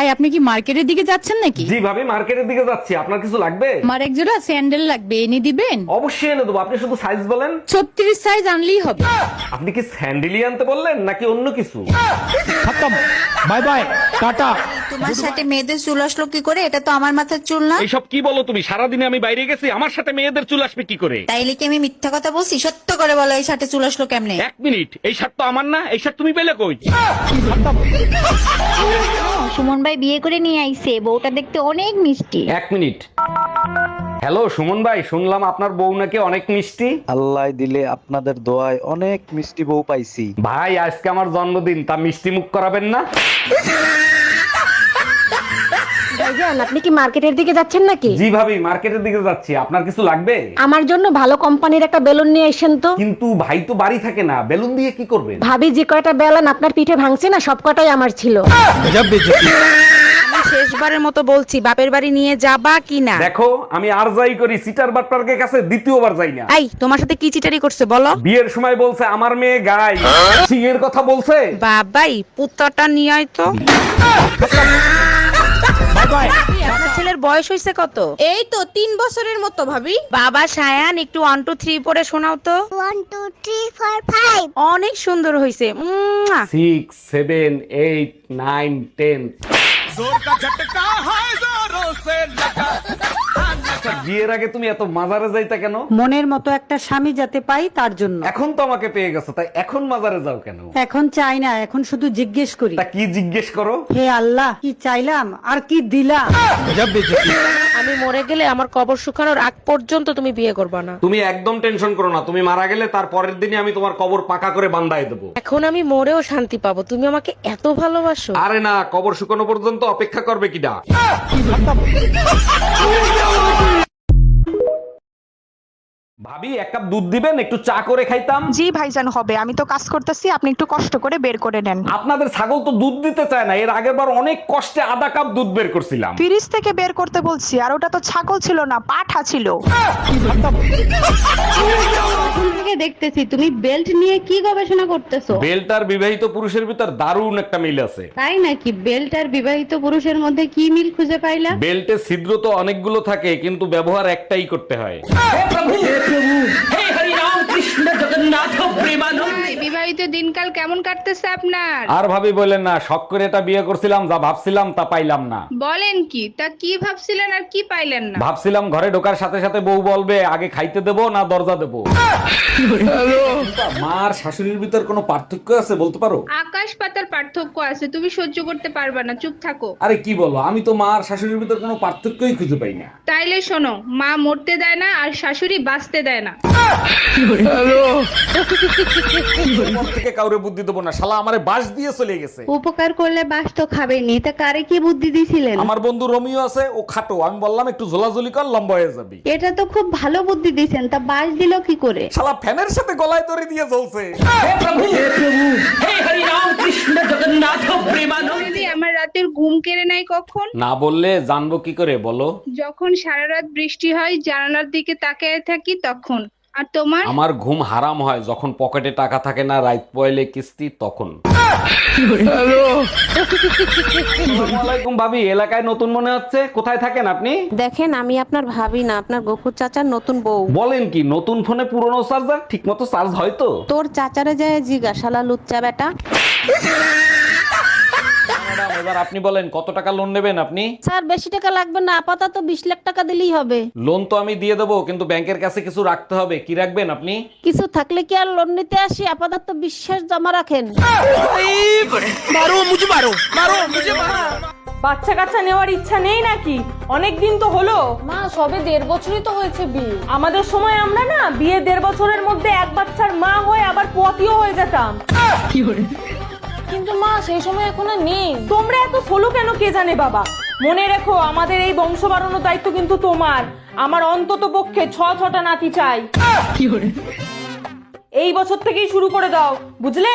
ভাই আপনি কি মার্কেটের দিকে যাচ্ছেন নাকি? জি ভাবি মার্কেটের দিকে যাচ্ছি। আপনার কিছু লাগবে? আমার এক জোড়া স্যান্ডেল লাগবে এনে দিবেন? অবশ্যই এনে দেবো। আপনি শুধু সাইজ বলেন। ছত্রিশ সাইজ আনলেই হবে। আপনি কি স্যান্ডেলি আনতে বললেন নাকি অন্য কিছু? Bye bye tata. তোমার সাথে মেয়েদের চুল আসলো কি করে? এটা তো আমার মাথার চুল না। এইসব কি বলো তুমি? সারাদিনে আমি বাইরে গেছি আমার সাথে মেয়েদের চুল আসবে কি করে? তাইলে কি আমি মিথ্যা কথা বলছি? সত্য করে বলো এই সাথে চুল আসলো কেমনে? এক মিনিট এই শার্ট তো আমার না এই শার্ট তুমি পেলে কই? সুমন ভাই বিয়ে করে নিয়ে আইছে বউটা দেখতে অনেক মিষ্টি। এক মিনিট। হ্যালো সুমন ভাই শুনলাম আপনার বউ নাকি অনেক মিষ্টি। আল্লাহ দিলে আপনাদের দোয়ায় অনেক মিষ্টি বউ পাইছি। ভাই আজকে আমার জন্মদিন তা মিষ্টি মুখ করাবেন না? ভাইজান আপনি কি মার্কেটের দিকে যাচ্ছেন নাকি? জি ভাবি মার্কেটের দিকে যাচ্ছি। আপনার কিছু লাগবে? আমার জন্য ভালো কোম্পানির একটা বেলুন নিয়ে এসেন তো। কিন্তু ভাই তো বাড়ি থাকে না বেলুন দিয়ে কি করবেন? ভাবি যে কয়টা বেলান আপনার পিঠে ভাঙছে না সব কটাই আমার ছিল। আমি শেষবারের মতো বলছি বাপের বাড়ি নিয়ে যাবা কি না? দেখো আমি আর যাই করি সিটার বাট্টারকে কাছে দ্বিতীয়বার যাই না। এই তোমার সাথে কি চিটারি করছে বলো? বিয়ের সময় বলছে আমার মেয়ে গাই। সিংহের কথা বলছে? বাবাই পুত্রটা নিয়ে আয় তো। আপনার ছেলের বয়স হয়েছে কত? এই তো তিন বছরের মতো ভাবি। বাবা সায়ান একটু ওয়ান টু থ্রি পরে শোনাও তো। One two three four five অনেক সুন্দর হয়েছে। উম্মুয়া। Six seven eight nine ten বিয়ের আগে তুমি এত মাজারে যাইতা কেন? মনের মতো একটা স্বামী যাতে পাই তার জন্য। এখন তো আমাকে পেয়ে গেছো তাই এখন মাজারে যাও কেন? এখন চাই না এখন শুধু জিজ্ঞেস করি। তা কি জিজ্ঞেস করো? হে আল্লাহ কি চাইলাম আর কি দিলাম আমি মরে গেলে আমার কবর শুকানোর আগ পর্যন্ত তুমি বিয়ে করবে না। তুমি একদম টেনশন করো না তুমি মারা গেলে তার পরের দিনই আমি তোমার কবর পাকা করে বান্দায় দেবো। এখন আমি মরেও শান্তি পাবো তুমি আমাকে এত ভালোবাসো। আরে না কবর শুকানো পর্যন্ত অপেক্ষা করবে কিনা ভাবি এক কাপ দুধ দিবেন একটু চা করে খাইতাম। জি ভাইজান হবে। আমি তো কাজ করতেছি আপনি একটু কষ্ট করে বের করে নেন। আপনাদের ছাগল তো দুধ দিতে চায় না এর আগের বার অনেক কষ্টে আধা কাপ দুধ বের করছিলাম। ফ্রিজ থেকে বের করতে বলছি আর ওটা তো ছাগল ছিল না পাঠা ছিল। দেখতেছি তুমি বেল্ট নিয়ে কি গবেষণা করতেছো? বেলটার বিবাহিত পুরুষের ভিতর দারুণ একটা মিল আছে। তাই নাকি? বেল্ট আর বিবাহিত পুরুষের মধ্যে কি মিল খুঁজে পাইলা? বেল্টে ছিদ্র তো অনেকগুলো থাকে কিন্তু ব্যবহার একটাই করতে হয়। Peru. বিবাহিত দিনকাল কেমন কাটতেছে আপনার? আর ভাবি বলেন না শখ করে এটা বিয়ে করছিলাম যা ভাবছিলাম তা পাইলাম না। বলেন কি তা কি ভাবছিলেন আর কি পাইলেন না? ভাবছিলাম ঘরে ঢোকার সাথে সাথে বউ বলবে আগে খাইতে দেবো না দরজা দেবো। মার শাশুড়ির ভিতর কোনো পার্থক্য আছে বলতে পারো? আকাশ পাতার পার্থক্য আছে তুমি সহ্য করতে পারবে না চুপ থাকো। আরে কি বলো আমি তো মার শাশুড়ির ভিতর কোনো পার্থক্যই খুঁজে পাই না। তাইলে শোনো মা মরতে দেয় না আর শাশুড়ি বাঁচতে দেয় না। থেকে কাউরে বুদ্ধি দেবো না শালা আমারে বাস দিয়ে চলে গেছে। উপকার করলে বাস তো খাবেনি তা কারে কি বুদ্ধি দিছিলেন? আমার বন্ধু রোমিও আছে ও খাটো আমি বললাম একটু ঝোলাঝুলি কর লম্বা হয়ে যাবি। এটা তো খুব ভালো বুদ্ধি দিছেন তা বাস দিল কি করে? শালা ফ্যানের সাথে গলায় দড়ি দিয়ে জ্বলছে। দিদি আমার রাতের ঘুম কেড়ে নাই কখন? না বললে জানব কি করে বলো। যখন সারা রাত বৃষ্টি হয় জানালার দিকে তাকিয়ে থাকি তখন। আর তোমার? আমার ঘুম হারাম হয় যখন পকেটে টাকা থাকে না রাইত পয়লে কিস্তি তখন। আসসালামাইকুম ভাবি এলাকায় নতুন মনে হচ্ছে? কোথায় থাকেন আপনি? দেখেন আমি আপনার ভাবি না আপনার গফুর চাচার নতুন বউ। বলেন কি নতুন ফোনে পুরনো চার্জার? ঠিক মতো চার্জ হয় তো? তোর চাচারে যায় জিজ্ঞাসালা লুচ্চা বেটা। ম্যাডাম এবার আপনি বলেন কত টাকা লোন নেবেন আপনি? স্যার বেশি টাকা লাগবে না আপাতত বিশ লাখ টাকা দিলেই হবে। লোন তো আমি দিয়ে দেবো কিন্তু ব্যাংকের কাছে কিছু রাখতে হবে কি রাখবেন আপনি? কিছু থাকলে কি আর লোন নিতে আসি? আপাতত বিশ্বাস জমা রাখেন। বাচ্চা কাচ্চা নেওয়ার ইচ্ছা নেই নাকি? অনেক দিন তো হলো। মা সবে দেড় বছরই তো হয়েছে বিয়ে। আমাদের সময় আমরা না বিয়ে দেড় বছরের মধ্যে এক বাচ্চার মা হয়ে আবার পতিও হয়ে যেতাম। কিন্তু মা সেই সময় এখন আর নেই। তোমরা এত সোলো কেন কে জানে বাবা? মনে রেখো আমাদের এই বংশ বাড়ানোর দায়িত্ব কিন্তু তোমার। আমার অন্তত পক্ষে ছ ছটা নাতি চাই। এই বছর থেকেই শুরু করে দাও বুঝলে?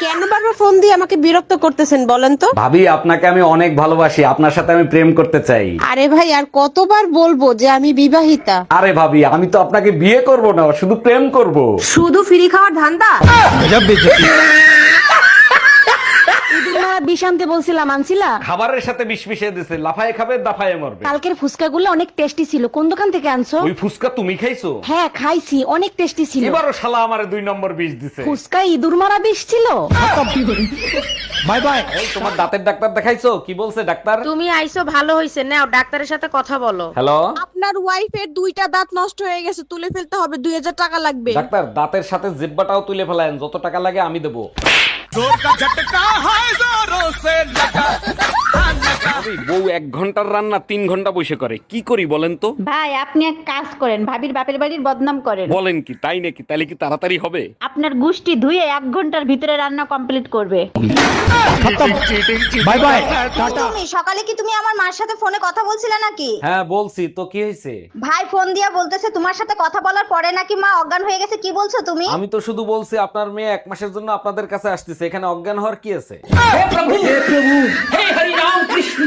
কেন বারবার ফোন দিয়ে আমাকে বিরক্ত করতেছেন বলেন তো? ভাবি আপনাকে আমি অনেক ভালোবাসি। আপনার সাথে আমি প্রেম করতে চাই। আরে ভাই আর কতবার বলব যে আমি বিবাহিতা? আরে ভাবি আমি তো আপনাকে বিয়ে করব না শুধু প্রেম করব। শুধু ফ্রি খাওয়ার ধান্দা? বলছিলাম আনছিলা? খাবারের সাথে বিষ মিশিয়ে দিছে লাফায় খাবে দাফায় মরবে। কালকের অনেক টেস্টি ছিল। কোন দোকান থেকে আনছো? ওই ফুচকা তুমি খাইছো? হ্যাঁ খাইছি অনেক টেস্টি ছিল। এবারও শালা আমারে দুই নম্বর বিষ দিছে। ফুচকা ইঁদুর মারা বিষ ছিল? Bye bye. তোমার দাঁতের ডাক্তার দেখাইছো? কি বলছে ডাক্তার? তুমি আইছো ভালো হইছে। নাও ডাক্তারের সাথে কথা বলো। হ্যালো? আপনার ওয়াইফের দুইটা দাঁত নষ্ট হয়ে গেছে তুলে ফেলতে হবে। 2000 টাকা লাগবে। ডাক্তার দাঁতের সাথে জিব্বাটাও তুলে ফেলায়েন। যত টাকা লাগে আমি দেবো। ज़ोर का झटका है जोरों से लगा। हाँ বউ এক ঘণ্টার রান্না তিন ঘণ্টা বসে করে। কি করি বলেন তো? ভাই আপনি এক কাজ করেন ভাবির বাপের বাড়ির বদনাম করেন। বলেন কি তাই নাকি? তাহলে কি তাড়াতাড়ি হবে? আপনার গুষ্টি ধুয়ে এক ঘণ্টার ভিতরে রান্না কমপ্লিট করবে। বাই বাই তুমি সকালে কি তুমি আমার মার সাথে ফোনে কথা বলছিলে নাকি? হ্যাঁ বলছি তো কি হয়েছে? ভাই ফোন দিয়া বলতেছে তোমার সাথে কথা বলার পরে নাকি মা অজ্ঞান হয়ে গেছে কি বলছো তুমি? আমি তো শুধু বলছি আপনার মেয়ে এক মাসের জন্য আপনাদের কাছে আসতেছে এখানে অজ্ঞান হওয়ার কি আছে? হে প্রভু! হে প্রভু! হে হরি রাম কৃষ্ণ!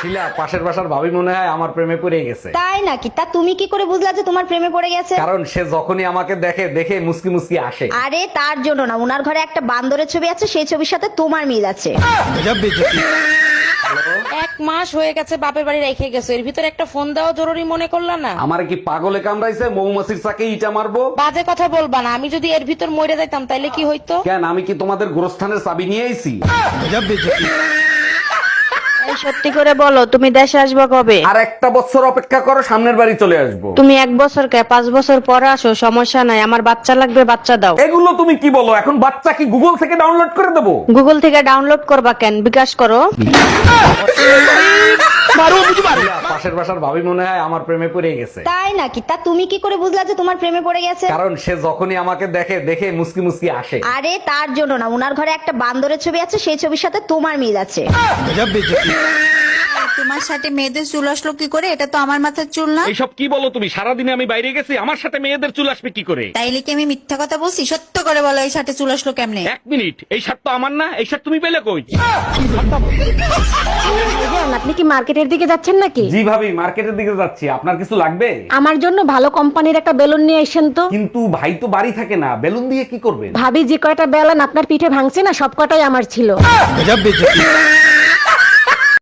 শিলা পাশের বাসার ভাবি মনে হয় আমার প্রেমে পড়ে গেছে। তাই নাকি? তা তুমি কি করে বুঝলা যে তোমার প্রেমে পড়ে গেছে? কারণ সে যখনই আমাকে দেখে দেখে মুসকি মুসকি আসে। আরে তার জন্য না ওনার ঘরে একটা বান্দরের ছবি আছে সেই ছবির সাথে তোমার মিল আছে। এক মাস হয়ে গেছে বাপের বাড়ি রেখে গেছে এর ভিতরে একটা ফোন দেওয়া জরুরি মনে করলা না? আমার কি পাগলে কামড়াইছে মৌমাছির সাকে ইটা মারবো? বাজে কথা বলবা না আমি যদি এর ভিতর মরে যাইতাম তাইলে কি হইতো? কেন আমি কি তোমাদের গোরস্থানের চাবি নিয়ে আইছি? সত্যি করে বলো তুমি দেশে আসবে কবে? আর একটা বছর অপেক্ষা করো সামনের বাড়ি চলে আসব। তুমি এক বছর কে পাঁচ বছর পরে আসো সমস্যা নাই আমার বাচ্চা লাগবে বাচ্চা দাও। এগুলো তুমি কি বলো এখন বাচ্চা কি গুগল থেকে ডাউনলোড করে দেবো? গুগল থেকে ডাউনলোড করবা কেন? বিকাশ করো। পাশের বাসার ভাবি মনে হয় আমার প্রেমে পড়ে গেছে। তাই নাকি? তা তুমি কি করে বুঝলা যে তোমার প্রেমে পড়ে গেছে? কারণ সে যখনই আমাকে দেখে দেখে মুসকি মুসকি আসে। আরে তার জন্য না উনার ঘরে একটা বান্দরের ছবি আছে সেই ছবির সাথে তোমার মিল আছে। আমার সাথে মেয়েদের চুল আসলো কি করে? এটা তো আমার মাথার চুল না। এইসব কি বলো তুমি? সারাদিনে আমি বাইরে গেছি আমার সাথে মেয়েদের চুল আসবে কি করে? তাইলে কি আমি মিথ্যা কথা বলছি? সত্য করে বলো এই সাথে চুল আসলো কেমনে? এক মিনিট এই শার্ট তো আমার না এই শার্ট তুমি পেলে কই? আপনি কি মার্কেটের দিকে যাচ্ছেন নাকি? জি ভাবি মার্কেটের দিকে যাচ্ছি। আপনার কিছু লাগবে? আমার জন্য ভালো কোম্পানির একটা বেলুন নিয়ে এসেন তো। কিন্তু ভাই তো বাড়ি থাকে না বেলুন দিয়ে কি করবেন? ভাবি যে কয়টা বেলুন আপনার পিঠে ভাঙছে না সব কটাই আমার ছিল।